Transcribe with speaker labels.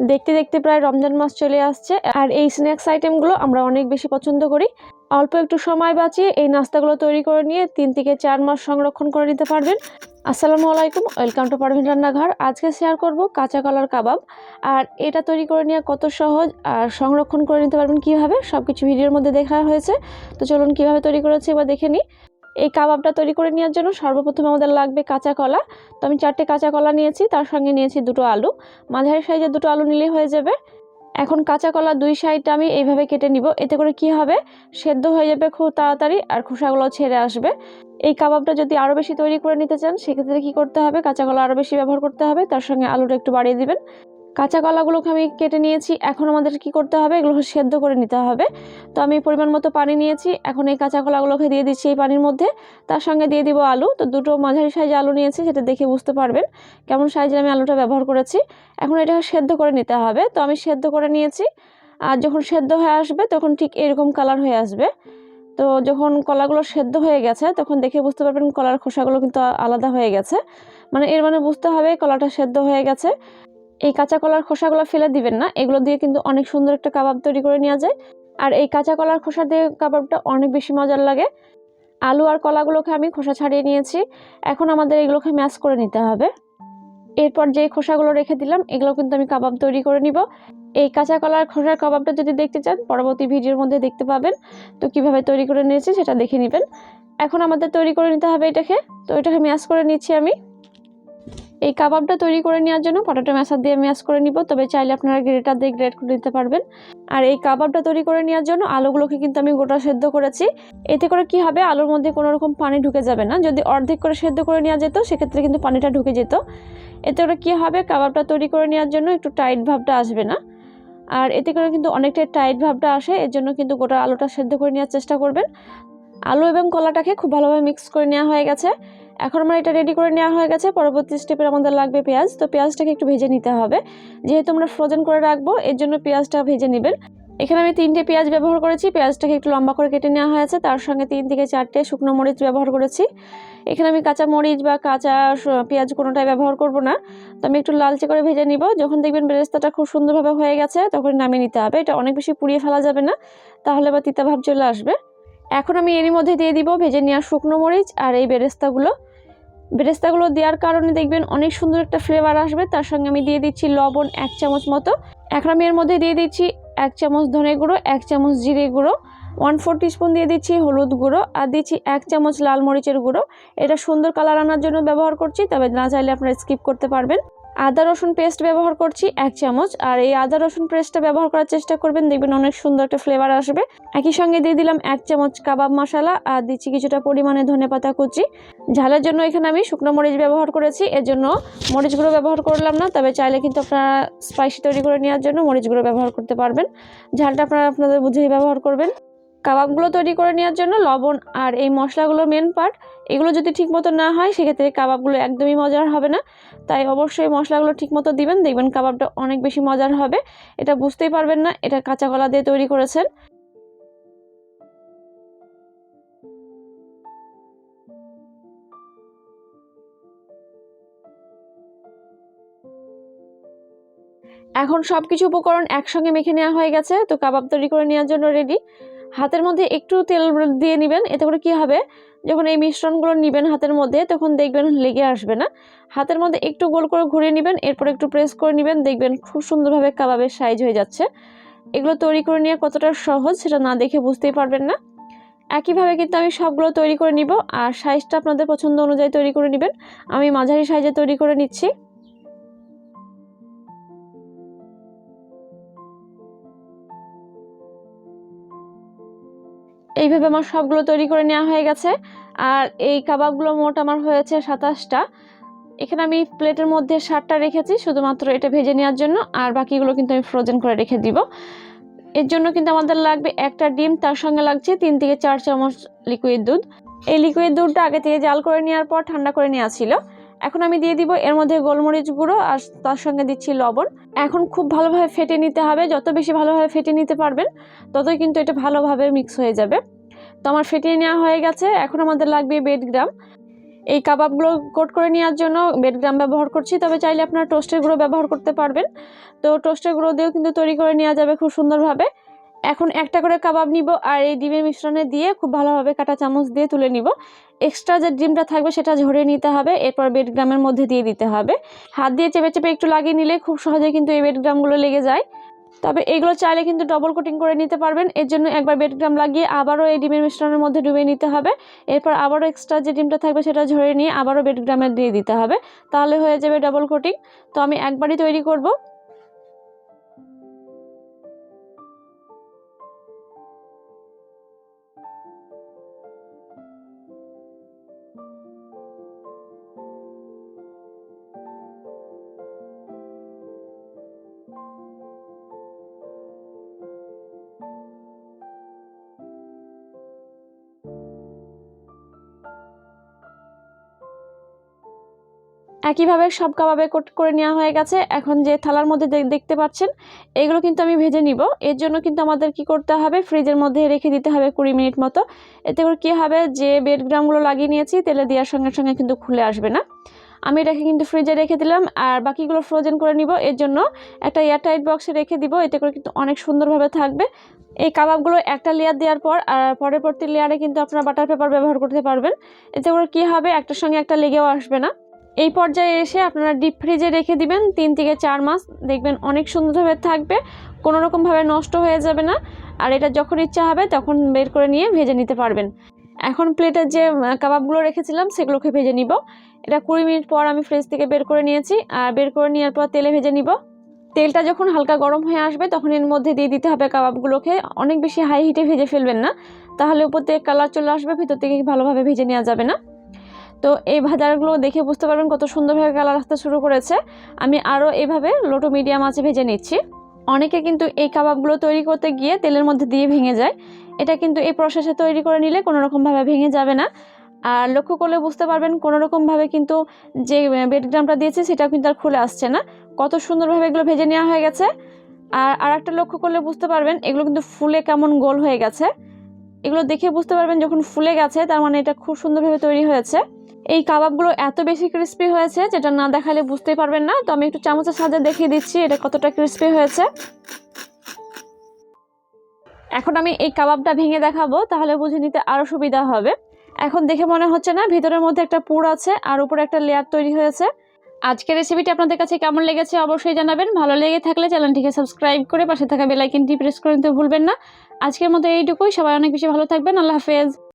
Speaker 1: দেখতে দেখতে প্রায় রমজান মাস চলে আসছে, আর এই স্ন্যাক্স আইটেমগুলো আমরা অনেক বেশি পছন্দ করি। অল্প একটু সময় বাঁচিয়ে এই নাস্তাগুলো তৈরি করে নিয়ে তিন থেকে চার মাস সংরক্ষণ করে নিতে পারবেন। আসসালামু আলাইকুম ওয়েলকাম টু পারভিন রান্নাঘর। আজকে শেয়ার করব কাঁচা কলার কাবাব। আর এটা তৈরি করে নেওয়া কত সহজ, আর সংরক্ষণ করে নিতে পারবেন কীভাবে সব কিছু ভিডিওর মধ্যে দেখা হয়েছে। তো চলুন কীভাবে তৈরি করেছি এবার দেখে নিই। এই কাবাবটা তৈরি করে নেওয়ার জন্য সর্বপ্রথম আমাদের লাগবে কাঁচা কলা। তো আমি চারটে কাঁচা কলা নিয়েছি, তার সঙ্গে নিয়েছি দুটো আলু। মাঝারি সাইজে দুটো আলু নিলেই হয়ে যাবে। এখন কাঁচা কলা দুই সাইডটা আমি এইভাবে কেটে নিব। এতে করে কি হবে? সেদ্ধ হয়ে যাবে খুব তাড়াতাড়ি আর খোসাগুলো ছেড়ে আসবে। এই কাবাবটা যদি আরও বেশি তৈরি করে নিতে চান, সেক্ষেত্রে কী করতে হবে? কাঁচা কলা আরও বেশি ব্যবহার করতে হবে। তার সঙ্গে আলুটা একটু বাড়িয়ে দিবেন। কাঁচা কলাগুলোকে আমি কেটে নিয়েছি। এখন আমাদের কি করতে হবে? এগুলো সেদ্ধ করে নিতে হবে। তো আমি পরিমাণ মতো পানি নিয়েছি। এখন এই কাঁচা কলাগুলোকে দিয়ে দিচ্ছি এই পানির মধ্যে। তার সঙ্গে দিয়ে দিব আলু। তো দুটো মাঝারি সাইজে আলু নিয়েছি, সেটা দেখে বুঝতে পারবেন কেমন সাইজের আমি আলুটা ব্যবহার করেছি। এখন এটাকে সেদ্ধ করে নিতে হবে। তো আমি সেদ্ধ করে নিয়েছি। আর যখন সেদ্ধ হয়ে আসবে, তখন ঠিক এরকম কালার হয়ে আসবে। তো যখন কলাগুলো সেদ্ধ হয়ে গেছে, তখন দেখে বুঝতে পারবেন কলার খোসাগুলো কিন্তু আলাদা হয়ে গেছে। মানে এর মানে বুঝতে হবে কলাটা সেদ্ধ হয়ে গেছে। এই কাঁচা কলার খোসাগুলো ফেলে দিবেন না। এগুলো দিয়ে কিন্তু অনেক সুন্দর একটা কাবাব তৈরি করে নেওয়া যায়। আর এই কাঁচা কলার খোসা দিয়ে কাবাবটা অনেক বেশি মজার লাগে। আলু আর কলাগুলোকে আমি খোসা ছাড়িয়ে নিয়েছি। এখন আমাদের এগুলোকে ম্যাশ করে নিতে হবে। এরপর যে খোসাগুলো রেখে দিলাম, এগুলো কিন্তু আমি কাবাব তৈরি করে নিব। এই কাঁচা কলার খোসার কাবাবটা যদি দেখতে চান, পরবর্তী ভিডিওর মধ্যে দেখতে পাবেন। তো কীভাবে তৈরি করে নিয়েছি সেটা দেখে নেবেন। এখন আমাদের তৈরি করে নিতে হবে এটাকে। তো এটাকে ম্যাশ করে নিচ্ছি আমি। এই কাবাবটা তৈরি করে নেওয়ার জন্য পটাটো ম্যাশার দিয়ে ম্যাশ করে নিব, তবে চাইলে আপনারা গ্রেটার দিয়ে গ্রেট করে নিতে পারবেন। আর এই কাবাবটা তৈরি করে নেওয়ার জন্য আলুগুলোকে কিন্তু আমি গোটা সেদ্ধ করেছি। এতে করে কি হবে? আলুর মধ্যে কোনো রকম পানি ঢুকে যাবে না। যদি অর্ধেক করে সেদ্ধ করে নেওয়া যেত, সেক্ষেত্রে কিন্তু পানিটা ঢুকে যেত। এতে করে কী হবে? কাবাবটা তৈরি করে নেওয়ার জন্য একটু টাইট ভাবটা আসবে না। আর এতে করে কিন্তু অনেকটাই টাইট ভাবটা আসে, এর জন্য কিন্তু গোটা আলুটা সেদ্ধ করে নেওয়ার চেষ্টা করবেন। আলু এবং কলাটাকে খুব ভালোভাবে মিক্স করে নেওয়া হয়ে গেছে। এখন আমার এটা রেডি করে নেওয়া হয়ে গেছে। পরবর্তী স্টেপের আমাদের লাগবে পেঁয়াজ। তো পেঁয়াজটাকে একটু ভেজে নিতে হবে। যেহেতু আমরা ফ্রোজেন করে রাখব, এর জন্য পেঁয়াজটা ভেজে নেবেন। এখানে আমি তিনটে পেঁয়াজ ব্যবহার করেছি। পেঁয়াজটাকে একটু লম্বা করে কেটে নেওয়া হয়েছে। তার সঙ্গে তিন থেকে চারটে শুকনো মরিচ ব্যবহার করেছি। এখানে আমি কাঁচা মরিচ বা কাঁচা পেঁয়াজ কোনোটাই ব্যবহার করব না। তো আমি একটু লালচে করে ভেজে নিব। যখন দেখবেন বেরেস্তাটা খুব সুন্দরভাবে হয়ে গেছে, তখন নামিয়ে নিতে হবে। এটা অনেক বেশি পুড়িয়ে ফেলা যাবে না। তাহলে বা তিতাভাব চলে আসবে। এখন আমি এরই মধ্যে দিয়ে দিব ভেজে নেওয়া শুকনো মরিচ আর এই বেরেস্তাগুলো। বেরেস্তাগুলো দেওয়ার কারণে দেখবেন অনেক সুন্দর একটা ফ্লেভার আসবে। তার সঙ্গে আমি দিয়ে দিচ্ছি লবণ এক চামচ মতো। এখন আমি এর মধ্যে দিয়ে দিচ্ছি এক চামচ ধনে গুঁড়ো, এক চামচ জিরে গুঁড়ো ওয়ান ফোর স্পুন দিয়ে দিচ্ছি হলুদ গুঁড়ো আর দিচ্ছি এক চামচ লাল মরিচের গুঁড়ো। এটা সুন্দর কালার আনার জন্য ব্যবহার করছি, তবে না চাইলে আপনারা স্কিপ করতে পারবেন। আদা রসুন পেস্ট ব্যবহার করছি এক চামচ, আর এই আদা রসুন পেস্টটা ব্যবহার করার চেষ্টা করবেন, দেখবেন অনেক সুন্দর একটা ফ্লেভার আসবে। একই সঙ্গে দিয়ে দিলাম এক চামচ কাবাব মশলা, আর দিচ্ছি কিছুটা পরিমাণে ধনে পাতা কুচি। ঝালের জন্য এখানে আমি শুকনো মরিচ ব্যবহার করেছি, এর জন্য মরিচগুলো ব্যবহার করলাম না, তবে চাইলে কিন্তু আপনারা স্পাইসি তৈরি করে নেওয়ার জন্য মরিচগুলো ব্যবহার করতে পারবেন। ঝালটা আপনারা আপনাদের বুঝেই ব্যবহার করবেন। কাবাবগুলো তৈরি করে নেওয়ার জন্য লবণ আর এই মশলাগুলো মেন পার্ট এগুলো যদি ঠিকমতো না হয়, সেক্ষেত্রে কাবাবগুলো একদমই মজার হবে না। তাই অবশ্যই মশলাগুলো ঠিকমতো দিবেন, দেখবেন কাবাবটা অনেক বেশি মজার হবে। এটা বুঝতেই পারবেন না, এটা কাঁচা কলা দিয়ে তৈরি করেছেন। এখন সব কিছু উপকরণ একসঙ্গে মেখে নেওয়া হয়ে গেছে, তো কাবাব তৈরি করে নেওয়ার জন্য রেডি হাতের মধ্যে একটু তেল দিয়ে নেবেন, এতে করে কী হবে? যখন এই মিশ্রণগুলো নেবেন হাতের মধ্যে, তখন দেখবেন লেগে আসবে না। হাতের মধ্যে একটু গোল করে ঘুরিয়ে নেবেন, এরপর একটু প্রেস করে নেবেন, দেখবেন খুব সুন্দরভাবে কাবাবের সাইজ হয়ে যাচ্ছে। এগুলো তৈরি করে নেওয়া কতটা সহজ সেটা না দেখে বুঝতেই পারবেন না। একইভাবে কিন্তু আমি সবগুলো তৈরি করে নিব, আর সাইজটা আপনাদের পছন্দ অনুযায়ী তৈরি করে নেবেন। আমি মাঝারি সাইজে তৈরি করে নিচ্ছি। এইভাবে আমার সবগুলো তৈরি করে নেওয়া হয়ে গেছে। আর এই কাবাবগুলো মোট আমার হয়েছে সাতাশটা। এখানে আমি প্লেটের মধ্যে ষাটটা রেখেছি, শুধুমাত্র এটা ভেজে নেওয়ার জন্য। আর বাকিগুলো কিন্তু আমি ফ্রোজেন করে রেখে দিব। এর জন্য কিন্তু আমাদের লাগবে একটা ডিম, তার সঙ্গে লাগছে তিন থেকে চার চামচ লিকুইড দুধ। এই লিকুইড দুধটা আগে থেকে জাল করে নেওয়ার পর ঠান্ডা করে নেওয়া ছিল। এখন আমি দিয়ে দিব এর মধ্যে গোলমরিচ গুঁড়ো আর তার সঙ্গে দিচ্ছি লবণ। এখন খুব ভালোভাবে ফেটে নিতে হবে। যত বেশি ভালোভাবে ফেটে নিতে পারবেন, ততই কিন্তু এটা ভালোভাবে মিক্স হয়ে যাবে। তো আমার ফেটিয়ে নেওয়া হয়ে গেছে। এখন আমাদের লাগবে বেড গ্রাম। এই কাবাবগুলো কোট করে নেওয়ার জন্য বেড গ্রাম ব্যবহার করছি। তবে চাইলে আপনারা টোস্টের গুঁড়ো ব্যবহার করতে পারবেন। তো টোস্টের গুঁড়ো দিয়েও কিন্তু তৈরি করে নেওয়া যাবে খুব সুন্দরভাবে। এখন একটা করে কাবাব নিব আর এই ডিমের মিশ্রণে দিয়ে খুব ভালোভাবে কাটা চামচ দিয়ে তুলে নিব। এক্সট্রা যে ডিমটা থাকবে সেটা ঝরিয়ে নিতে হবে, এরপর বেডগ্রামের মধ্যে দিয়ে দিতে হবে। হাত দিয়ে চেপে চেপে একটু লাগিয়ে নিলে খুব সহজে কিন্তু এই বেডগ্রামগুলো লেগে যায়। তবে এগুলো চাইলে কিন্তু ডবল কোটিং করে নিতে পারবেন। এর জন্য একবার বেডগ্রাম লাগিয়ে আবারও এই ডিমের মিশ্রণের মধ্যে ডুবিয়ে নিতে হবে। এরপর আবারও এক্সট্রা যে ডিমটা থাকবে সেটা ঝরিয়ে নিয়ে আবারও বেডগ্রামে দিয়ে দিতে হবে। তাহলে হয়ে যাবে ডবল কোটিং তো আমি একবারই তৈরি করব। একইভাবে সব কাবাবে কোট করে নেওয়া হয়ে গেছে। এখন যে থালার মধ্যে দেখতে পাচ্ছেন, এগুলো কিন্তু আমি ভেজে নিব। এর জন্য কিন্তু আমাদের কি করতে হবে, ফ্রিজের মধ্যে রেখে দিতে হবে কুড়ি মিনিট মতো। এতে করে কী হবে, যে বেডগ্রামগুলো লাগিয়ে নিয়েছি, তেলে দেওয়ার সঙ্গে সঙ্গে কিন্তু খুলে আসবে না। আমি এটাকে কিন্তু ফ্রিজে রেখে দিলাম আর বাকিগুলো ফ্রোজেন করে নিব। এর জন্য একটা এয়ারটাইট বক্সে রেখে দিব। এতে করে কিন্তু অনেক সুন্দরভাবে থাকবে। এই কাবাবগুলো একটা লেয়ার দেওয়ার পর আর পরবর্তী লেয়ারে কিন্তু আপনারা বাটার পেপার ব্যবহার করতে পারবেন। এতে করে কী হবে, একটার সঙ্গে একটা লেগেও আসবে না। এই পর্যায়ে এসে আপনারা ডিপ ফ্রিজে রেখে দিবেন তিন থেকে চার মাস। দেখবেন অনেক সুন্দরভাবে থাকবে, কোনো রকমভাবে নষ্ট হয়ে যাবে না। আর এটা যখন ইচ্ছা হবে তখন বের করে নিয়ে ভেজে নিতে পারবেন। এখন প্লেটের যে কাবাবগুলো রেখেছিলাম সেগুলোকে ভেজে নিব। এটা কুড়ি মিনিট পর আমি ফ্রিজ থেকে বের করে নিয়েছি। আর বের করে নেওয়ার পর তেলে ভেজে নিব। তেলটা যখন হালকা গরম হয়ে আসবে তখন এর মধ্যে দিয়ে দিতে হবে কাবাবগুলোকে। অনেক বেশি হাই হিটে ভেজে ফেলবেন না। তাহলে উপর থেকে কালার চলে আসবে, ভিতর থেকে ভালোভাবে ভেজে নেওয়া যাবে না। তো এই ভাজারগুলো দেখে বুঝতে পারবেন কত সুন্দরভাবে কালার আসতে শুরু করেছে। আমি আরও এভাবে লোটো মিডিয়াম আছে ভেজে নিচ্ছি। অনেকে কিন্তু এই কাবাবগুলো তৈরি করতে গিয়ে তেলের মধ্যে দিয়ে ভেঙে যায়। এটা কিন্তু এই প্রসেসে তৈরি করে নিলে কোনো রকমভাবে ভেঙে যাবে না। আর লক্ষ্য করলে বুঝতে পারবেন কোনো রকমভাবে কিন্তু যে বেডগ্রামটা দিয়েছে সেটাও কিন্তু আর খুলে আসছে না। কত সুন্দরভাবে এগুলো ভেজে নেওয়া হয়ে গেছে। আর আর একটা লক্ষ্য করলে বুঝতে পারবেন এগুলো কিন্তু ফুলে কেমন গোল হয়ে গেছে। এগুলো দেখে বুঝতে পারবেন যখন ফুলে গেছে তার মানে এটা খুব সুন্দরভাবে তৈরি হয়েছে। এই কাবাবগুলো এত বেশি ক্রিস্পি হয়েছে যেটা না দেখালে বুঝতেই পারবেন না। তো আমি একটু চামচের সাহায্যে দেখিয়ে দিচ্ছি এটা কতটা ক্রিস্পি হয়েছে। এখন আমি এই কাবাবটা ভেঙে দেখাবো, তাহলে বুঝে নিতে আরও সুবিধা হবে। এখন দেখে মনে হচ্ছে না, ভিতরের মধ্যে একটা পুর আছে আর উপরে একটা লেয়ার তৈরি হয়েছে। আজকের রেসিপিটি আপনাদের কাছে কেমন লেগেছে অবশ্যই জানাবেন। ভালো লেগে থাকলে চ্যানেলটিকে সাবস্ক্রাইব করে পাশে থাকা বেলাইকিনটি প্রেস করে নিতে ভুলবেন না। আজকের মতো এইটুকুই, সবাই অনেক বেশি ভালো থাকবেন, আল্লাহ হাফেজ।